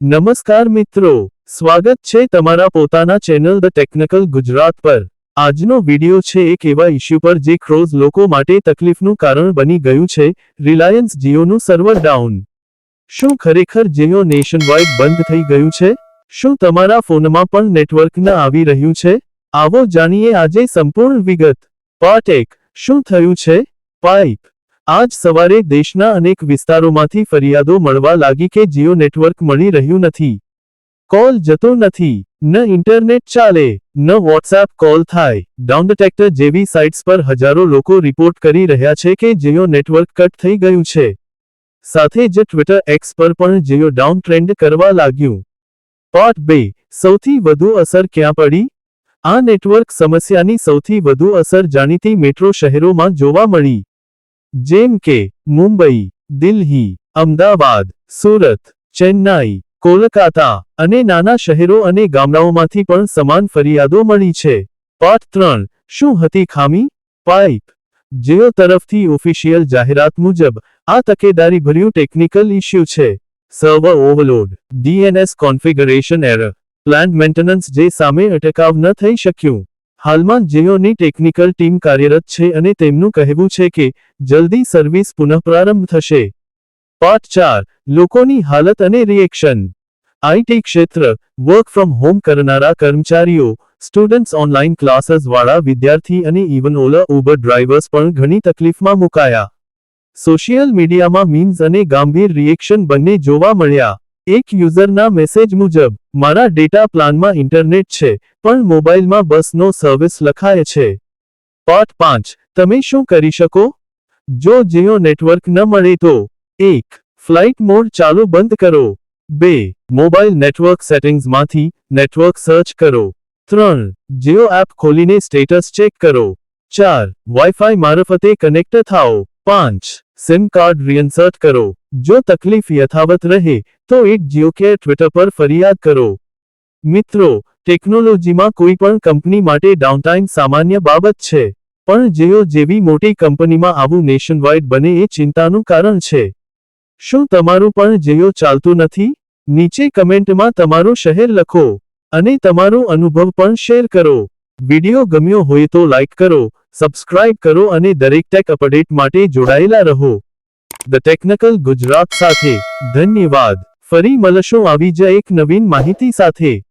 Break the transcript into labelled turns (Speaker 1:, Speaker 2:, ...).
Speaker 1: નમસ્કાર મિત્રો, સ્વાગત છે તમારા પોતાના ચેનલ ધ ટેકનિકલ ગુજરાત પર. આજનો વિડિયો છે એક એવા ઇસ્યુ પર જે ક્રોઝ લોકો માટે તકલીફનું કારણ બની ગયું છે, રિલાયન્સ જીઓનું સર્વર ડાઉન. શું ખરેખર જીઓ નેશનવાઇડ બંધ થઈ ગયું છે? શું તમારા ફોનમાં પણ નેટવર્ક ન આવી રહ્યું છે? આવો જાણીએ આજે સંપૂર્ણ વિગત. પાર્ટ એક, શું થયું છે? પાઇપ. આજ સવારે દેશના અનેક વિસ્તારોમાંથી ફરિયાદો મળવા લાગી કે જીઓ નેટવર્ક મળી રહ્યું નથી. કોલ જતો નથી. ન ઇન્ટરનેટ ચાલે, ન વોટ્સએપ કોલ થાય. ડાઉન ડિટેક્ટર જેવી સાઇટ્સ પર હજારો લોકો રિપોર્ટ કરી રહ્યા છે કે જીઓ નેટવર્ક કટ થઈ ગયું છે. સાથે જ ટ્વિટર એક્સ પર પણ જીઓ ડાઉન ટ્રેન્ડ કરવા લાગ્યું. પાર્ટ બે, સૌથી વધુ અસર ક્યાં પડી? આ નેટવર્ક સમસ્યાની સૌથી વધુ અસર જાણીતી મેટ્રો શહેરોમાં જોવા મળી. જેમ કે મુંબઈ, દિલ્હી, અમદાવાદ, સુરત, ચેન્નાઈ, કોલકાતા અને નાના શહેરો અને ગામડાઓમાંથી પણ સમાન ફરિયાદો મળી છે. પાઠ ત્રણ, શું હતી ખામી? પાઇપ. જેઓ તરફથી ઓફિશિયલ જાહેરાત મુજબ આ તકેદારીભર્યું ટેકનિકલ ઇશ્યુ છે. Server overload, DNS configuration error, planned maintenance જે સામે અટકાવ ન થઈ શક્યું. હાલમાં જીઓની ટેકનિકલ ટીમ કાર્યરત છે અને તેમનું કહેવું છે કે જલ્દી સર્વિસ પુનઃપ્રારંભ થશે. પાઠ ચાર, લોકોની હાલત અને રિએક્શન આઈટી ક્ષેત્ર વર્ક ફ્રોમ હોમ કરનારા કર્મચારીઓ સ્ટુડન્ટ્સ ઓનલાઈન ક્લાસીસ વાળા વિદ્યાર્થી અને ઇવન ઓલા ઉબર ડ્રાઈવર્સ પણ ઘણી તકલીફમાં મુકાયા. સોશિયલ મીડિયામાં મીમ્સ અને ગંભીર રિએક્શન બંને જોવા મળ્યા. એક યુઝરના મેસેજ મુજબ, મારા ડેટા પ્લાનમાં ઇન્ટરનેટ છે, પણ મોબાઈલમાં બસનો સર્વિસ લખાય છે. પાઠ પાંચ, તમે શું કરી શકો? જો જીઓ નેટવર્ક ન મળે તો, એક, ફ્લાઇટ મોડ ચાલુ બંધ કરો. બે, મોબાઈલ નેટવર્ક સેટિંગ્સમાંથી નેટવર્ક સર્ચ કરો. ત્રણ, જીઓ એપ ખોલીને સ્ટેટસ ચેક કરો. ચાર, વાઈફાઈ મારફતે કનેક્ટ થાઓ. પાંચ, સિમ કાર્ડ રીઇન્સર્ટ કરો. જો તકલીફ યથાવત રહે, તો એક જીઓકેર ટ્વિટર પર ફરિયાદ કરો. મિત્રો, ટેકનોલોજીમાં કોઈ પણ કંપની માટે ડાઉનટાઇમ સામાન્ય બાબત છે, પણ જેઓ જેવી મોટી કંપનીમાં આવું નેશનવાઇડ બને એ ચિંતાનું કારણ છે. શું તમારું પણ જેઓ ચાલતું નથી? નીચે કમેન્ટમાં તમારું શહેર લખો, અને તમારો અનુભવ પણ શેર કરો. વિડિયો ગમ્યો હોય તો લાઇક કરો, સબસ્ક્રાઇબ કરો અને દરેક ટેક અપડેટ માટે જોડાયેલા રહો. ધ ટેકનિકલ ગુજરાત સાથે. ધન્યવાદ. ફરી મળશું આવી જ એક નવીન માહિતી સાથે.